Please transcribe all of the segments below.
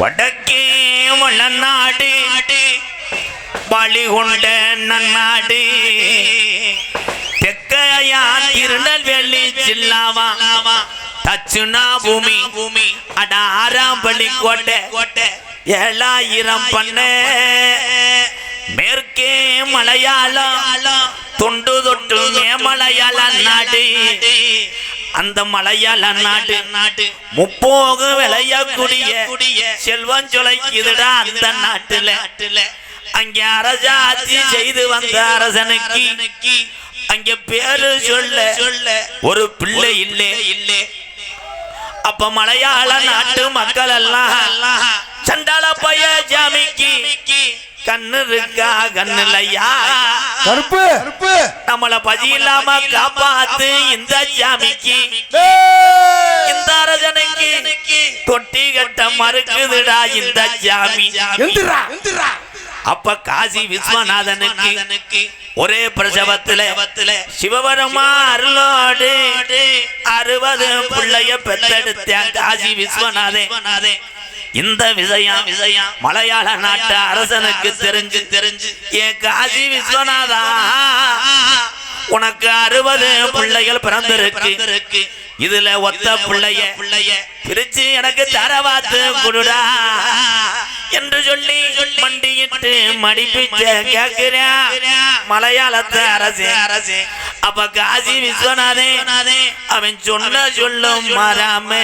வடக்கே வளநாடு பலி கொண்ட நன்னாடு. தெக்கையா திருநெல்வேலி ஜில்லாவா தச்சுனா பூமி பூமி அட ஆறாம் பள்ளி கோட்டை கோட்டை ஏழாயிரம் பண்ண. மேற்கே மலையாளம் தொண்டு தொட்டு மலையாள நாடு. அந்த மலையாள நாடு நாடு முப்போகு விளையக்கூடிய செல்வம் சுளைக்குதுடா அந்த நாட்டுல. அங்கே அரசாட்சி செய்து வந்த அரசனுக்கு அங்க பேரு சொல்ல சொல்ல ஒரு பிள்ளை இல்லை. இல்லை. அப்ப மலையாள நாட்டு மக்கள் எல்லாம் சண்டால பைய ஜாமிக்கு கண்ணு இருக்கா கண்ணு இல்லையா கருப்பு. கருப்பு. நம்மள பதி இல்லாம காப்பாத்து இந்த ஜாமிக்கு. இந்த அரசனுக்கு. தொட்டி கட்ட மறுக்குதுடா இந்த எந்திரா. அப்ப காசி விஸ்வநாதனுக்கு ஒரே பிரசவத்துல சிவபெருமா அருளோடு அறுபது பிள்ளைய பெத்தெடுத்தேன் காசி விஸ்வநாதே. இந்த விஷயம் விஷயம் மலையாள நாட்டு அரசனுக்கு தெரிஞ்சு. தெரிஞ்சு. ஏ காசி விஸ்வநாதா உனக்கு அறுபது பிள்ளைகள் பிறந்திருக்கு. இதுல ஒத்த பிள்ளைய பிள்ளைய பிரிச்சு எனக்கு தரவாத்து குடுடா. என்று சொல்லி மண்டியிட்டு மடிப்பிச்ச கேக்குறா. மலையாளத்த அரசே. அரசே அப்ப காசி விஸ்வநாதே அவன் சொன்ன சொல்லும் மாறாமே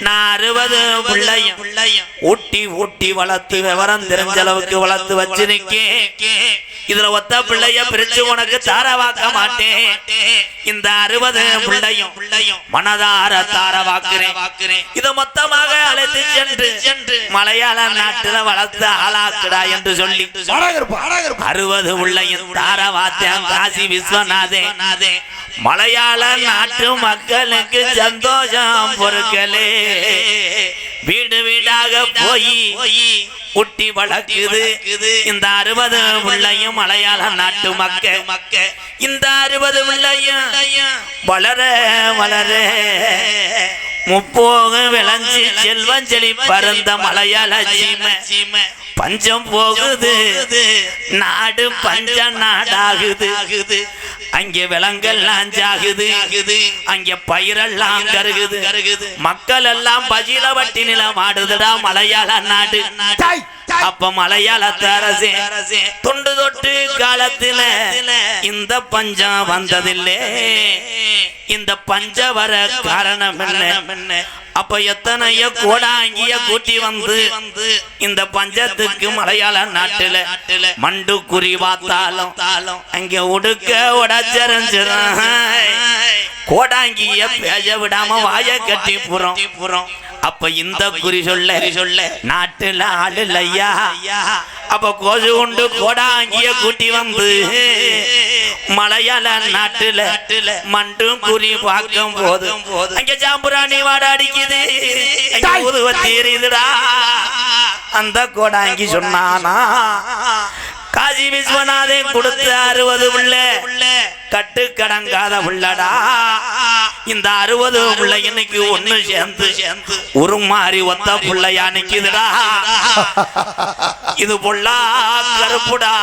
நான் அறுபது பிள்ளையும் ஊட்டி ஊட்டி வளர்த்து விவரம் தெரிஞ்ச அளவுக்கு வளர்த்து வச்சிருக்கேன். இதுல ஒத்த பிள்ளைய பிரிச்சு உனக்கு தாரவாக்க மாட்டேன். இந்த அறுபது பிள்ளையும் பிள்ளையும் மனதார தாரவாக்குறேன். இத மொத்தமாக அழைத்து சென்று சென்று மலையாள நாட்டுல வளர்த்து ஆளாக்குடா என்று சொல்லி அறுபது உள்ளையும் தாரவாத்தியம் காசி விஸ்வநாதே. மலையாள நாட்டு மக்களுக்கு சந்தோஷம் பொறுக்கலே வீடு வீடாக போய் குட்டி வளர்க்குது. இந்த அறுபது உள்ளையும் மலையாள நாட்டு மக்க. மக்க. இந்த அறுபது உள்ளையும் வளர வளர. முப்போக விளைஞ்சு செல்வஞ்சலி பறந்த மலையாள சீமை. பஞ்சம் போகுது. நாடு பஞ்ச நாடாகுது. அங்கே விலங்கெல்லாம் ஜாகுது. அங்கே பயிரெல்லாம் கருகுது. மக்கள் எல்லாம் பஜில வட்டி நிலம் ஆடுதுடா மலையாள நாடு. அப்ப மலையாளத்து அரசே தொண்டு தொட்டு காலத்தில இந்த பஞ்சம் வந்ததில்லை. இந்த பஞ்ச வர காரணம் என்ன? அப்ப எத்தனையோ கோடாங்கிய கூட்டி வந்து இந்த பஞ்சத்துக்கு மலையாள நாட்டுல மண்டு குறி பார்த்தாலும் அங்க உடுக்க உடச்சரிஞ்சிரும் கோடாங்கிய பேச விடாம வாய கட்டி புறோம். புறோம். அப்ப இந்த குறி சொல்ல சொல்ல. நாட்டுல ஆளு இல்லையா? அப்ப கோசு கொண்டு கோடாங்கிய கூட்டி வந்து மலையாள நாட்டுல மண்டும் குறி பார்க்கும் போது அங்க ஜாம்புராணி வாட அடிக்குது. ஊதுவத்தி எரியுதுடா அந்த கோடாங்கி சொன்னானா? காசி விஸ்வநாதன் கொடுத்த அறுபது உள்ள கட்டு கடங்காத உள்ளடா இந்த அறுபது உள்ள இன்னைக்கு ஒண்ணு சேர்ந்து சேர்ந்து உருமாறி ஒத்த புள்ளையா நிக்குதுடா. இது பொல்லா கருப்புடா.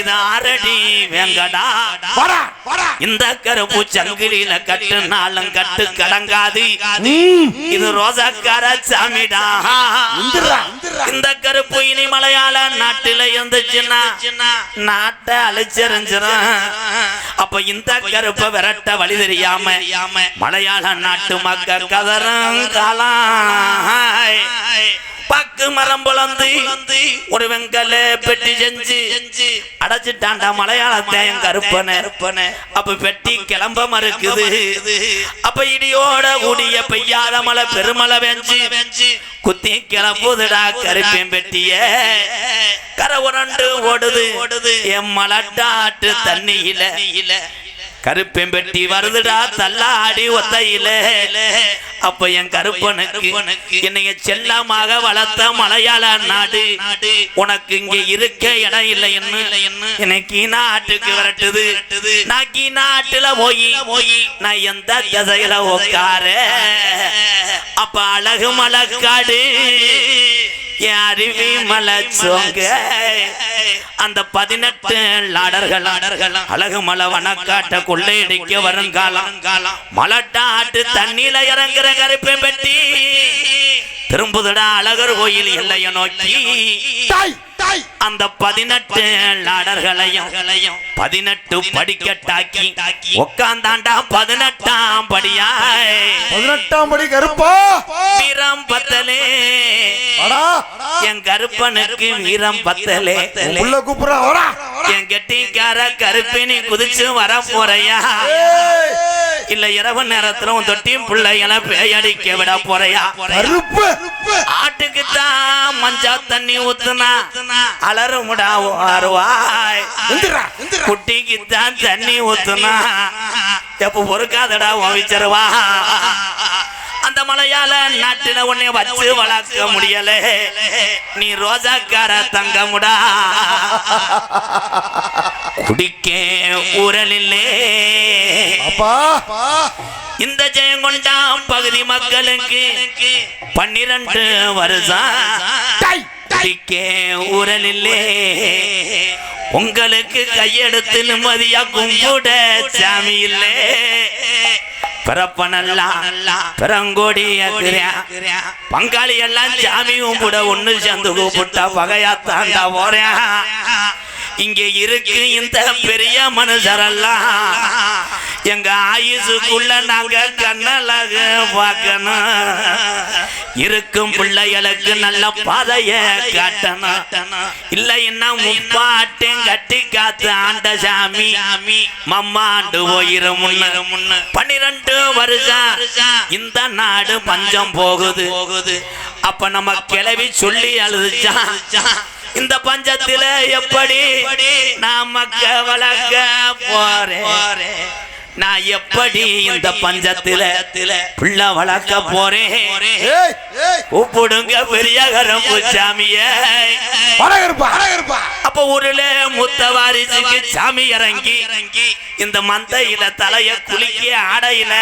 இது ஆரடி வேங்கடா. இந்த கருப்பு சங்கிலியில கட்டு நாளும் கட்டு கடங்காது. இது ரோசாக்கார சாமிடா. இந்த கருப்பு இனி மலையாள நாட்டுல இருந்துச்சுன்னா நாட்டை அழிச்சறிஞ்சிரும் அப்ப இந்த கருப்பை விரட்ட வழி தெரியாம மலையாள நாட்டு மக்கள் கதறம் காலாய். பக்கு மரம் புலந்து ஒரு வெங்கல பெட்டி செஞ்சு அடைச்சிட்டாண்டா மலையாளத்தை என் கருப்பன. அப்ப பெட்டி கிளம்ப மறுக்குது. அப்ப இடியோட கூடிய பெய்யாத மழை பெருமழை வெஞ்சு. குத்தி கிளம்புதுடா கருப்பேன் பெட்டிய. கரை உரண்டு ஓடுது. ஓடுது. என் மலட்டாட்டு தண்ணியில. கருப்பெம்பெட்டி வருதுடா தள்ளாடி ஒத்தையில. அப்ப என் கருப்பனுக்கு என்னைய செல்லமாக வளர்த்த மலையாள நாடு உனக்கு இங்க இருக்க இடம் இல்லை என்ன எனக்கு நாட்டுக்கு விரட்டுது. நான் கீ நாட்டுல போய் போய் நான் எந்த திசையில உட்கார அப்ப அழகு மலக்காடு அருவி மலச்சோங்க. அந்த பதினெட்டு லாடர்கள் அழகு மலை வனக்காட்ட கொள்ளையடிக்க வருங்காலம். மலட்டாட்டு தண்ணியில இறங்குற கருப்பை பெட்டி. திரும்புதடா அழகர் கோயில் எல்லைய நோக்கி. தாய் அந்த பதினெட்டு லாடர்களையும் பதினெட்டு படிக்கட்டாக்கி உக்காந்தாண்டா பதினெட்டாம் படியாய். பதினெட்டாம் படி கருப்பா. வீரம் பத்தலே. என் கருப்பனுக்கு வீரம் பத்தலே. கூப்பிடுறா வாடா. என் கெட்டிக்கார கருப்பினி குதிச்சு வர போறையா. இல்ல இரவு நேரத்துல உன் தொட்டியும் பிள்ளைகளை பேயடிக்க விட போறையா. கருப்பு. ஆட்டுக்கு தான் மஞ்சா தண்ணி ஊத்துனா. அலறுமுடா வருவாய் குட்டிக்கு தான் தண்ணி ஊத்துனா. எப்ப பொறுக்காதடா ஓவிச்சருவா அந்த மலையாள நாட்டுல உன்னை வச்சு வளர்க்க முடியல. நீ ரோஜாக்கார தங்கமுடா. குடிக்க ஊரலில்லே. இந்த ஜெயங்கொண்டாம் பகுதி மக்களுக்கு பன்னிரண்டு வருஷம். குடிக்க ஊரலில்லே உங்களுக்கு கையெடுத்து நிம்மதியா கும்பிட சாமி இல்லே பிறப்பனல்லாம் பிறங்கோடி பங்காளி எல்லாம் சாமி கும்பிட ஒண்ணு சேர்ந்து கூப்பிட்டா பகையா தாண்டா போறேன் இங்க இருக்கு இந்த பெரிய மனுஷரெல்லாம் எங்க ஆயுசுக்குள்ள நாங்க கண்ணழக பார்க்கணும். இருக்கும் பிள்ளைகளுக்கு நல்ல பாதைய காட்டணும். இல்லைன்னா முப்பாட்டையும் கட்டி காத்து ஆண்ட சாமி மம்மாண்டு போயிரு முன்ன. முன்ன பன்னிரண்டு வருஷம் இந்த நாடு பஞ்சம் போகுது போகுது. அப்ப நம்ம கிளவி சொல்லி அழுதுச்சா? இந்த பஞ்சத்தில எப்படி நான் மக்க வளர்க்க போறேன்? நான் எப்படி இந்த பஞ்சத்தில பிள்ளை வளர்க்க போறேன்? கூப்பிடுங்க பெரிய கரும்பு சாமிய அப்ப ஊருல முத்த வாரிசுக்கு சாமி இறங்கி இந்த மந்தையில தலைய குளிக்க ஆடையில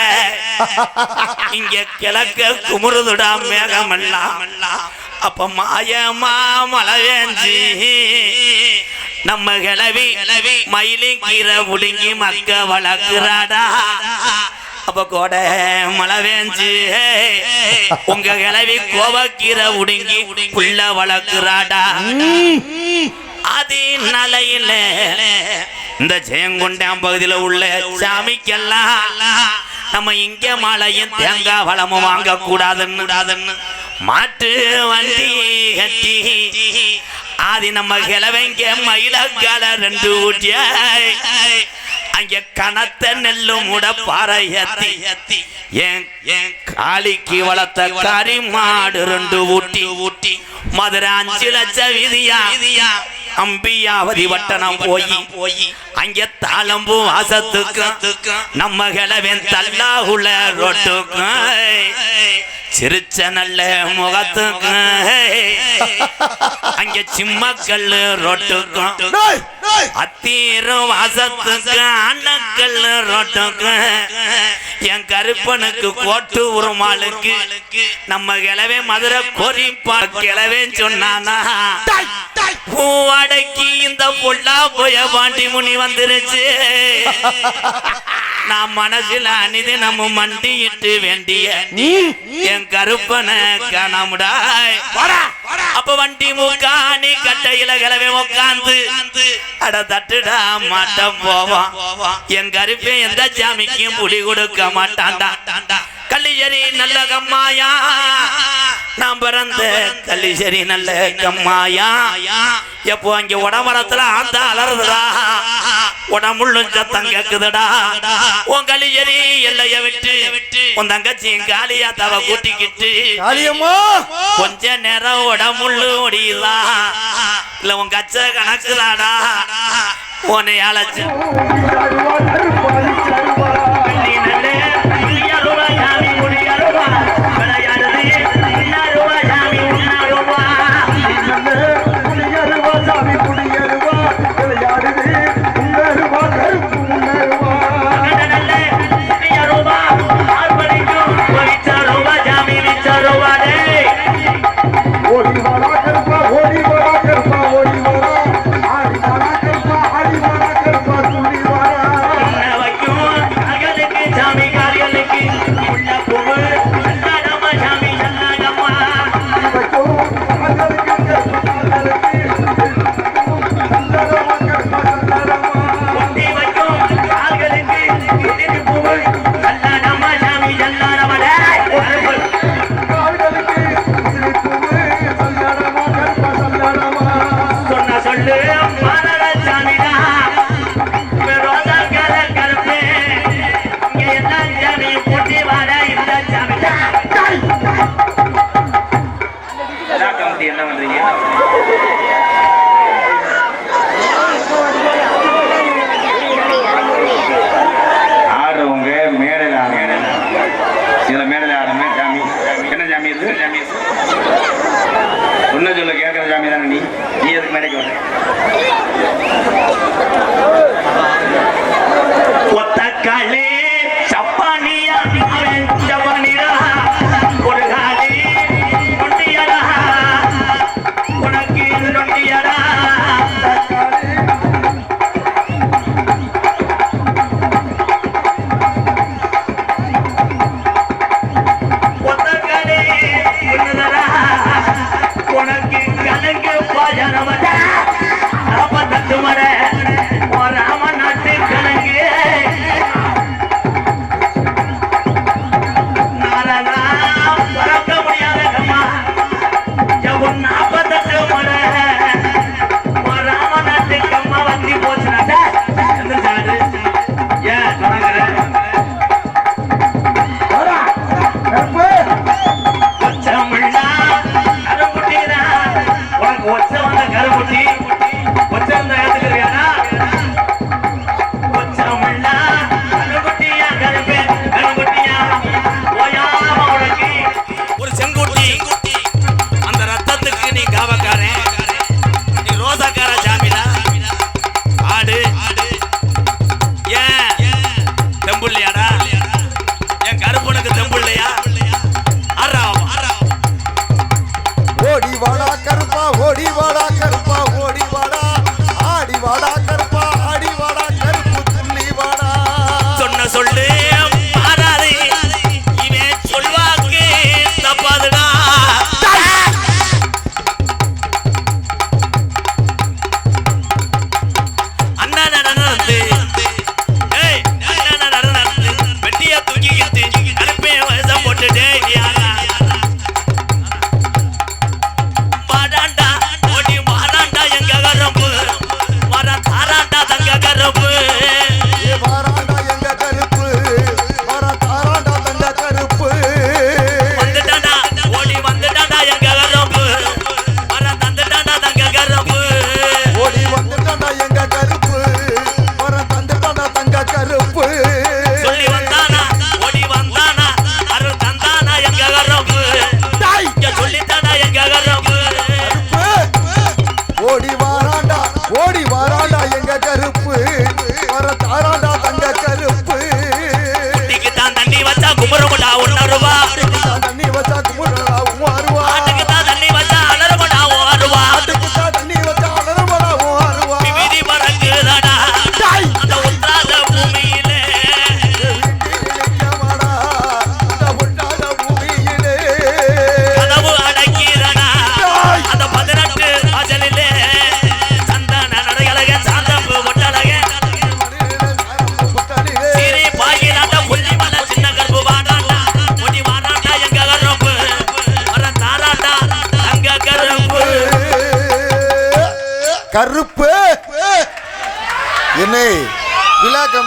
இங்க கிழக்க குமுறுதுடா மேகமெல்லாம். அப்ப மாயமா மழை நம்ம கிளவி மயிலி கீரை புடுங்கி மக்க வளர்க்கிறாடா. அப்ப கோட மழை வேஞ்சு உங்க கிளவி கோவக்கீரை உடுங்கி உள்ள வளர்க்கிறாடா. அது நலையில இந்த ஜெயங்கொண்டாம் பகுதியில உள்ள சாமிக்கெல்லாம் நம்ம இங்க மழையும் தேங்காய் வளமும் வாங்க கூடாதுன்னு மாட்டு வண்டி கட்டி. ஆதி நம்ம கிழவங்க மயிலக்கால ரெண்டு ஊட்டியாய். அங்க கனத்த நெல்லு முட பாறையத்தி. என் காளிக்கு வளர்த்த கறி மாடு ரெண்டு ஊட்டி. ஊட்டி மதுரை அஞ்சு லட்சம் விதியா விதியா. அம்பியாவதி வட்டணம் போய். போய். அங்க தாளம்பூ வாசத்துக்கும் நம்ம கிழவன் தல்லாகுல ரொட்டுக்கும். சிரிச்ச நல்ல முகத்துக்கும். அங்க சிம்மக்கல்லு ரொட்டுக்கும். அத்தீரும் வாசத்துக்கு அண்ணக்கல் ரோட்டுக்கு என் கருப்பனுக்கு கோட்டு உருமாளுக்கு நம்ம கிளவே மதுரை கொரிப்பா கிளவே சொன்னானா. பூவடைக்கு இந்த பொல்லா போய பாண்டி முனி வந்துருச்சு. நான் மனசுல அணிது நம்ம மண்டியிட்டு வேண்டிய என் கருப்பனை காணாமுடாய் அப்ப வண்டி முக்காணி கட்டையில கிளவி உக்காந்து அட தட்டுடா மாட்டம் போவான். என் கருப்பே எந்த சாமிக்கும் புடி கொடுக்க மாட்டான்டா. கள்ளிச்சேரி நல்ல கம்மாயா. நான் பிறந்த கள்ளிச்சேரி நல்ல கம்மாயா. எப்போ அங்க உடமரத்துல ஆத்தா அலறுதுடா. உடம்புள்ளும் சத்தம் கேக்குதுடா. உன் கள்ளிச்சேரி எல்லைய விட்டு உன் தங்கச்சியும் காளியா தவ கூட்டிக்கிட்டு காளியம்மா! கொஞ்ச நேரம் உடம்புள்ளு ஒடியுதா இல்ல உன் கச்ச கணக்குதாடா. உன்னை அழைச்சு না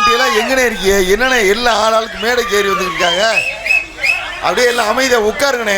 குட்டியெல்லாம் எங்கனே இருக்கீங்க என்னண்ணே எல்லா ஆளாளுக்கு ஆளுக்கு மேடைக்கு ஏறி வந்துருக்காங்க அப்படியே எல்லாம் அமைதியாக உட்காருங்கண்ணே.